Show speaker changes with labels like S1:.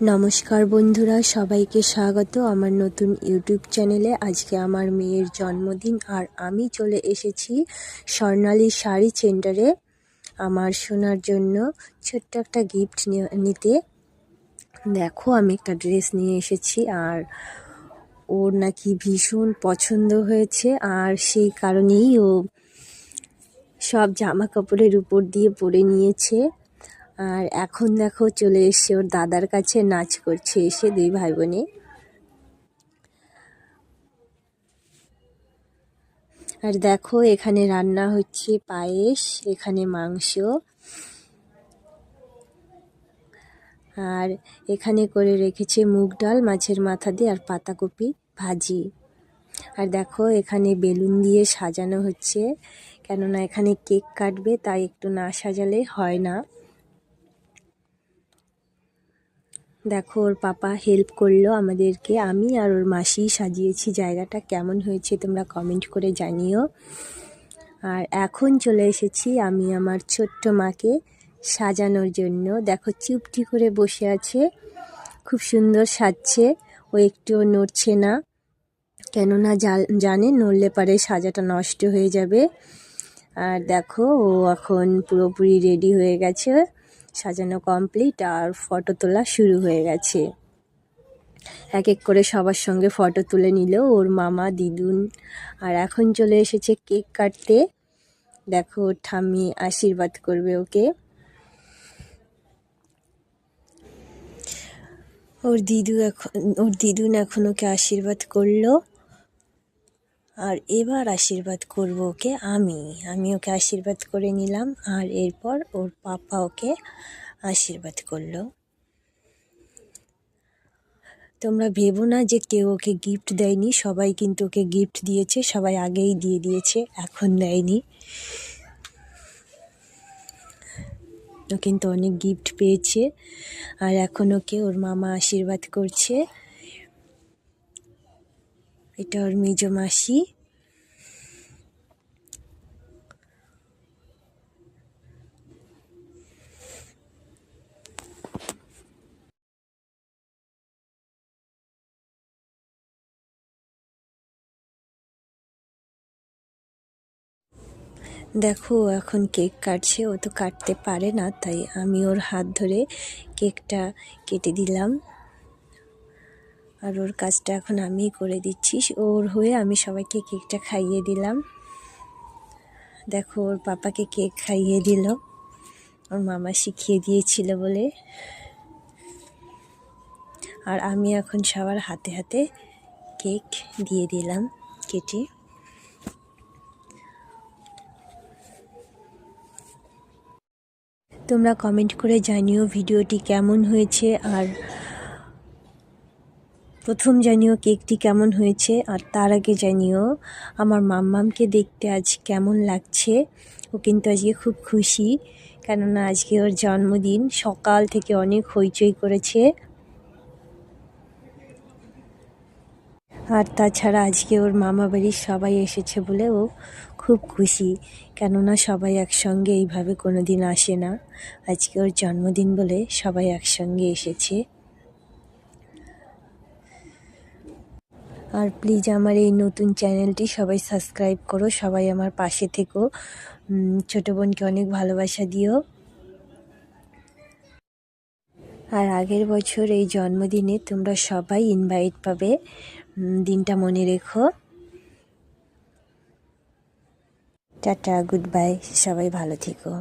S1: নমস্কার বন্ধুরা, সবাইকে স্বাগত আমার নতুন ইউটিউব চ্যানেলে। আজকে আমার মেয়ের জন্মদিন আর আমি চলে এসেছি স্বর্ণালী শাড়ি সেন্টারে আমার শোনার জন্য। ছোট্ট একটা গিফট নিতে। দেখো, আমি একটা ড্রেস নিয়ে এসেছি আর ওর নাকি ভীষণ পছন্দ হয়েছে আর সেই কারণেই ও সব জামা কাপড়ের উপর দিয়ে পরে নিয়েছে। আর এখন দেখো চলে এসছে ওর দাদার কাছে নাচ করছে এসে দুই ভাই বোনে আর দেখো এখানে রান্না হচ্ছে পায়েস, এখানে মাংস। আর এখানে করে রেখেছে মুগ ডাল, মাছের মাথা দিয়ে আর পাতাকপি ভাজি। আর দেখো এখানে বেলুন দিয়ে সাজানো হচ্ছে। কেননা এখানে কেক কাটবে, তাই একটু না সাজালে হয় না। দেখো, ওর পাপা হেল্প করল আমাদেরকে। আমি আর ওর মাসি সাজিয়েছি জায়গাটা। কেমন হয়েছে তোমরা কমেন্ট করে জানিও। আর এখন চলে এসেছি আমি আমার ছোট্ট মাকে সাজানোর জন্য। দেখো, চুপটি করে বসে আছে। খুব সুন্দর সাজছে। ও একটুও নড়ছে না। কেননা জানে নড়লে পারে সাজাটা নষ্ট হয়ে যাবে। আর দেখো, ও এখন পুরোপুরি রেডি হয়ে গেছে। সাজানো কমপ্লিট আর ফটো তোলা শুরু হয়ে গেছে। এক এক করে সবার সঙ্গে ফটো তুলে নিল ওর মামা, দিদুন। আর এখন চলে এসেছে কেক কাটতে। দেখো ঠাম্মি আশীর্বাদ করবে ওকে। ওর দিদু এখন, ওর দিদুন এখন ওকে আশীর্বাদ করল। আর এবার আশীর্বাদ করব ওকে আমি। আমি ওকে আশীর্বাদ করে নিলাম আর এরপর ওর পাপা ওকে আশীর্বাদ করল। তোমরা ভেবো না যে কেউ ওকে গিফট দেয়নি, সবাই কিন্তু ওকে গিফট দিয়েছে, সবাই আগেই দিয়ে দিয়েছে, এখন দেয়নি। ও কিন্তু অনেক গিফট পেয়েছে আর এখন ওকে ওর মামা আশীর্বাদ করছে। এটা ওর মেজ মাসি। দেখো এখন কেক কাটছে, ও তো কাটতে পারে না, তাই আমি ওর হাত ধরে কেকটা কেটে দিলাম। আর ওর কাজটা এখন আমি করে দিচ্ছি। ওর হয়ে আমি সবাইকে কেকটা খাইয়ে দিলাম। দেখো, ওর পাপাকে কেক খাইয়ে দিল। ওর মামা শিখিয়ে দিয়েছিল বলে। আর আমি এখন সবার হাতে হাতে কেক দিয়ে দিলাম কেটে। তোমরা কমেন্ট করে জানিও ভিডিওটি কেমন হয়েছে। আর প্রথম জানিও কেকটি কেমন হয়েছে আর তার আগে জানিও আমার মাম্মামকে দেখতে আজ কেমন লাগছে। ও কিন্তু আজকে খুব খুশি, কেননা আজকে ওর জন্মদিন, সকাল থেকে অনেক হইচই করেছে। আর তাছাড়া আজকে ওর মামা বাড়ির সবাই এসেছে বলে ও খুব খুশি, কেননা সবাই একসঙ্গে এইভাবে কোনো দিন আসে না। আজকে ওর জন্মদিন বলে সবাই একসঙ্গে এসেছে। আর প্লিজ আমার এই নতুন চ্যানেলটি সবাই সাবস্ক্রাইব করো, সবাই আমার পাশে থেকো। ছোটো বোনকে অনেক ভালোবাসা দিও। আর আগের বছর এই জন্মদিনে তোমরা সবাই ইনভাইট পাবে। দিনটা মনে রেখো। টাটা গুড বাই সবাই ভালো থেকো।